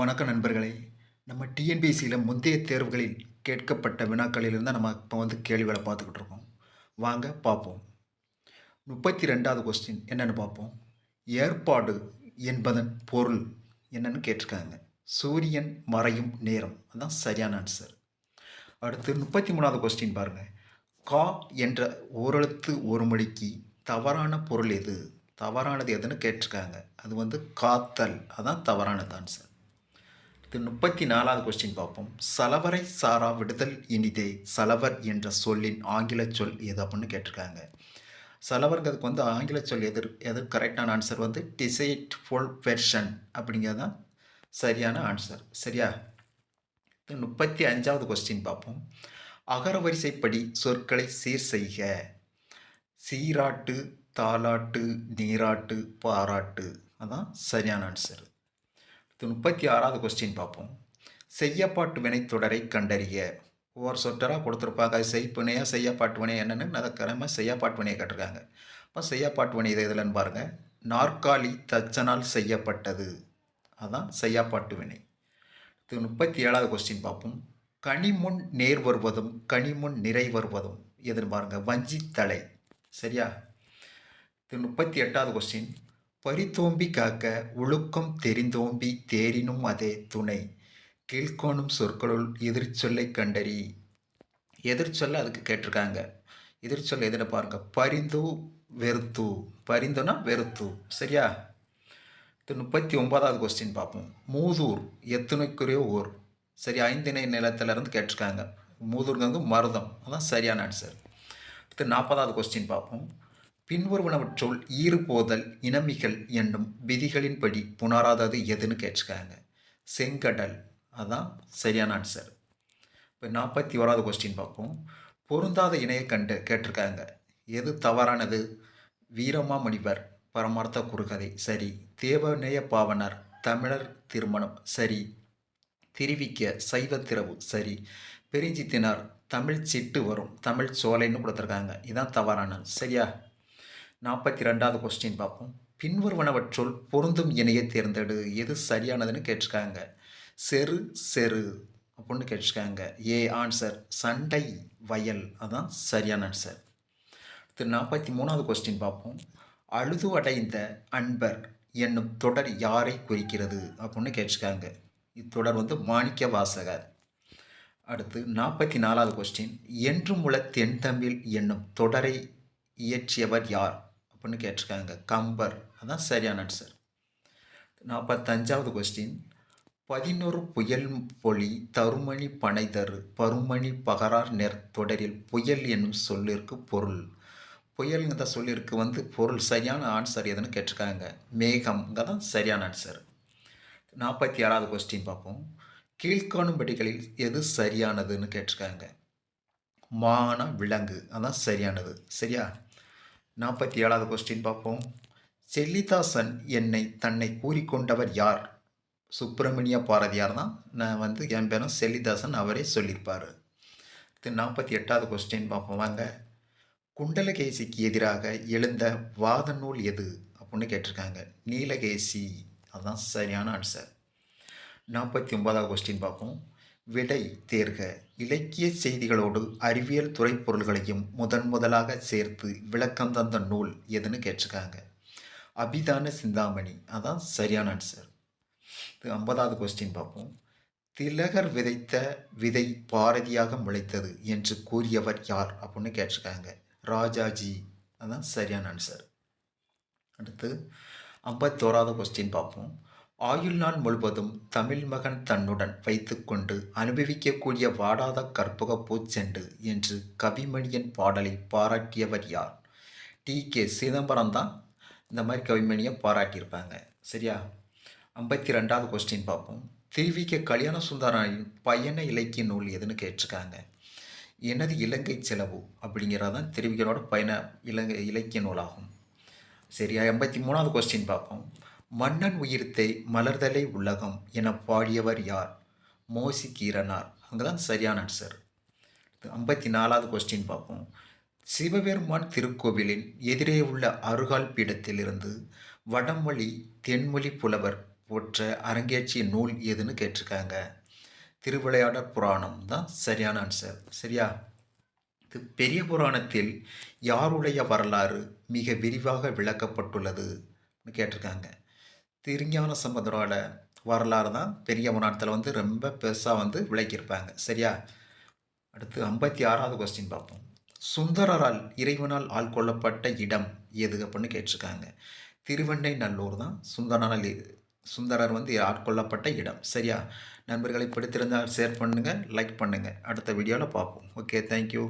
வணக்கம் நண்பர்களே. நம்ம டிஎன்பிசியில் முந்தைய தேர்வுகளில் கேட்கப்பட்ட வினாக்களிலிருந்து நம்ம இப்போ வந்து கேள்விகளை பார்த்துக்கிட்டு இருக்கோம். வாங்க பார்ப்போம். முப்பத்தி ரெண்டாவது கொஸ்டின் என்னென்னு பார்ப்போம். ஏற்பாடு என்பதன் பொருள் என்னன்னு கேட்டிருக்காங்க. சூரியன் மறையும் நேரம். அதான் சரியான ஆன்சர் அடுத்து முப்பத்தி மூணாவது கொஸ்டின் பாருங்கள் கா என்ற ஓரெழுத்து ஒரு மொழிக்கு தவறான பொருள் எது? தவறானது எதுன்னு கேட்டிருக்காங்க. அது வந்து காத்தல். அதான் தவறானது ஆன்சர் முப்பத்தி நாலாவது கொஸ்டின் பார்ப்போம். சலவரை சாரா விடுதல் இனிதே சலவர் என்ற சொல்லின் ஆங்கில சொல் எது அப்படின்னு கேட்டிருக்காங்க. சலவர்ங்கிறதுக்கு வந்து ஆங்கில சொல் எதிர் எது கரெக்டான ஆன்சர் வந்து டிசைட் ஃபுல் பெர்ஷன் அப்படிங்கிறது தான் சரியான ஆன்சர் சரியா? முப்பத்தி அஞ்சாவது கொஸ்டின் பார்ப்போம். அகர வரிசைப்படி சொற்களை சீர் செய்க. சீராட்டு தாலாட்டு நீராட்டு பாராட்டு. அதான் சரியான ஆன்சர் முப்பத்தி ஆறாவது கொஸ்டின் பார்ப்போம். செய்யப்பாட்டு வினைத்தொடரை கண்டறிய. ஒவ்வொரு சொட்டராக கொடுத்துருப்பாங்க. அது செய்ப்புனையா செய்யப்பாட்டு வினை என்னென்னு அதை கிழமை செய்யப்பாட்டு வினையை கேட்டிருக்காங்க. அப்போ செய்யப்பாட்டு வினை இது இதுலன்னு பாருங்கள் நாற்காலி தச்சனால் செய்யப்பட்டது. அதுதான் செய்யாப்பாட்டு வினை. இது முப்பத்தி ஏழாவது கொஸ்டின் பார்ப்போம். கனிமுன் நேர் வருவதும் கனிமுன் நிறை வருவதும் எதுன்னு பாருங்கள் வஞ்சித்தலை. சரியா? இது முப்பத்தி எட்டாவது கொஸ்டின் பரித்தோம்பி காக்க ஒழுக்கம் தெரிந்தோம்பி தேரினும் அதே துணை. கீழ்கோணும் சொற்களுள் எதிர்ச்சொல்லை கண்டறி. எதிர்ச்சொல்ல அதுக்கு கேட்டிருக்காங்க. எதிர்ச்சொல் எதிர பாருங்க. பரிந்து வெறுத்து. பரிந்துனா வெறுத்து. சரியா? இது முப்பத்தி ஒன்பதாவது கொஸ்டின் பார்ப்போம். மூதூர் எத்தனைக்குரிய ஊர் சரி ஐந்திணை நிலத்திலேருந்து கேட்டிருக்காங்க. மூதூர்ங்கிறது மருதம். அதான் சரியான ஆன்சர் அடுத்து நாற்பதாவது கொஸ்டின் பார்ப்போம். பின்வருவனவற்றுள் ஈறுபோதல் இனமிகள் என்னும் விதிகளின்படி புணராதது எதுன்னு கேட்டிருக்காங்க செங்கடல். அதான் சரியான ஆன்சர் இப்போ நாற்பத்தி ஓராவது கொஸ்டின் பார்ப்போம். பொருந்தாத இணையை கண்டு கேட்டிருக்காங்க. எது தவறானது? வீரமாமுனிவர் பரமார்த்த குறுகதை சரி. தேவநேய பாவனர் தமிழர் திருமணம். சரி. திரிவிக்க சைவத்திரவு சரி. பெருஞ்சித்தினார் தமிழ் சிட்டு வரும். தமிழ் சோலைன்னு கொடுத்துருக்காங்க. இதான் தவறானது. சரியா? நாற்பத்தி ரெண்டாவது கொஸ்டின் பார்ப்போம் பின்வருவனவற்றுள் பொருந்தும் இணையை தேர்ந்தெடு. எது சரியானதுன்னு கேட்டிருக்காங்க. செரு செரு அப்படின்னு கேட்டிருக்காங்க. ஏ ஆன்சர் சண்டை வயல். அதான் சரியான ஆன்சர் திரு நாற்பத்தி மூணாவது கொஸ்டின் பார்ப்போம். அழுது அடைந்த அன்பர் என்னும் தொடர் யாரை குறிக்கிறது அப்படின்னு கேட்டிருக்காங்க. இத்தொடர் வந்து மாணிக்க வாசகர். அடுத்து நாற்பத்தி நாலாவது கொஸ்டின் என்றும் உள்ள தென்தமிழ் என்னும் தொடரை இயற்றியவர் யார்? அப்படின்னு கேட்டிருக்காங்க. கம்பர். அதான் சரியான ஆன்சர் நாற்பத்தஞ்சாவது கொஸ்டின் பதினொரு புயல் பொலி தருமணி பனைதரு. பருமணி பகரார் நெற் தொடரில் புயல் என்னும் சொல்லிற்கு பொருள். புயலுங்கிற சொல்லிற்கு வந்து பொருள். சரியான ஆன்சர் எதுன்னு கேட்டிருக்காங்க. மேகம்ங்க தான் சரியான ஆன்சர் நாற்பத்தி ஆறாவது கொஸ்டின் பார்ப்போம். கீழ்காணும்படிகளில் எது சரியானதுன்னு கேட்டிருக்காங்க. மான விலங்கு. அதான் சரியானது. சரியா? நாற்பத்தி ஏழாவது கொஸ்டின் பார்ப்போம். செல்லிதாசன் என்னை தன்னை கூறிக்கொண்டவர் யார்? சுப்பிரமணிய பாரதியார் தான். நான் வந்து என் பேரும் செல்லிதாசன் அவரே சொல்லியிருப்பார். இது நாற்பத்தி எட்டாவது கொஸ்டின் பார்ப்போம். வாங்க. குண்டலகேசிக்கு எதிராக எழுந்த வாத நூல் எது அப்படின்னு கேட்டிருக்காங்க. நீலகேசி. அதுதான் சரியான ஆன்சர் நாற்பத்தி ஒன்பதாவது கொஸ்டின் பார்ப்போம். விடை தேர்க. இலக்கிய செய்திகளோடு அறிவியல் துறை பொருள்களையும் முதன் முதலாக சேர்த்து விளக்கம் தந்த நூல் எதுன்னு கேட்டிருக்காங்க. அபிதான சிந்தாமணி. அதான் சரியான ஆன்சர் இது ஐம்பதாவது கொஸ்டின் பார்ப்போம். திலகர் விதைத்த விதை பாரதியாக முளைத்தது என்று கூறியவர் யார் அப்படின்னு கேட்டிருக்காங்க. ராஜாஜி. அதான் சரியான ஆன்சர் அடுத்து ஐம்பத்தோராவது கொஸ்டின் பார்ப்போம். ஆயுள் நாள் முழுவதும் தமிழ் மகன் தன்னுடன் வைத்துக்கொண்டு அனுபவிக்கக்கூடிய வாடாத கற்பக பூச்செண்டு என்று கவிமணியின் பாடலை பாராட்டியவர் யார்? டி. கே. சிதம்பரம் தான் இந்த மாதிரி கவிமணியை பாராட்டியிருப்பாங்க. சரியா? ஐம்பத்தி ரெண்டாவது கொஸ்டின் பார்ப்போம் திருவிக்க கல்யாண சுந்தரனின் பயண இலக்கிய நூல் எதுன்னு கேட்டிருக்காங்க. எனது இலங்கை செலவு அப்படிங்கிறதான் திருவிக்கனோட பயண இலங்கை இலக்கிய நூலாகும். சரியா? எண்பத்தி மூணாவது கொஸ்டின் பார்ப்போம். மன்னன் உயிர்த்தை மலர்தலை உலகம் என பாடியவர் யார்? மோசி கீரனார். அங்கே தான் சரியான ஆன்சர் ஐம்பத்தி நாலாவது கொஸ்டின் பார்ப்போம். சிவபெருமான் திருக்கோவிலின் எதிரே உள்ள அருகால் பீடத்திலிருந்து வடமொழி தென்மொழி புலவர் போற்ற அரங்கேற்றிய நூல் எதுன்னு கேட்டிருக்காங்க. திருவிளையாடற் புராணம் தான் சரியான ஆன்சர் சரியா? இது பெரிய புராணத்தில் யாருடைய வரலாறு மிக விரிவாக விளக்கப்பட்டுள்ளதுன்னு கேட்டிருக்காங்க. திருஞான சம்பந்தரோட வரலாறு தான் பெரிய புராணத்தில் வந்து ரொம்ப பெருசாக வந்து விளக்கியிருப்பாங்க. சரியா? அடுத்து ஐம்பத்தி ஆறாவது கொஸ்டின் பார்ப்போம். சுந்தரரால் இறைவனால் ஆள்கொள்ளப்பட்ட இடம் எது அப்படின்னு கேட்டிருக்காங்க. திருவெண்ணை நல்லூர் தான் சுந்தரனால் சுந்தரர் வந்து ஆட்கொள்ளப்பட்ட இடம். சரியா? நண்பர்களை பிடித்திருந்தால் ஷேர் பண்ணுங்கள் லைக் பண்ணுங்கள் அடுத்த வீடியோவில் பார்ப்போம். Okay thank you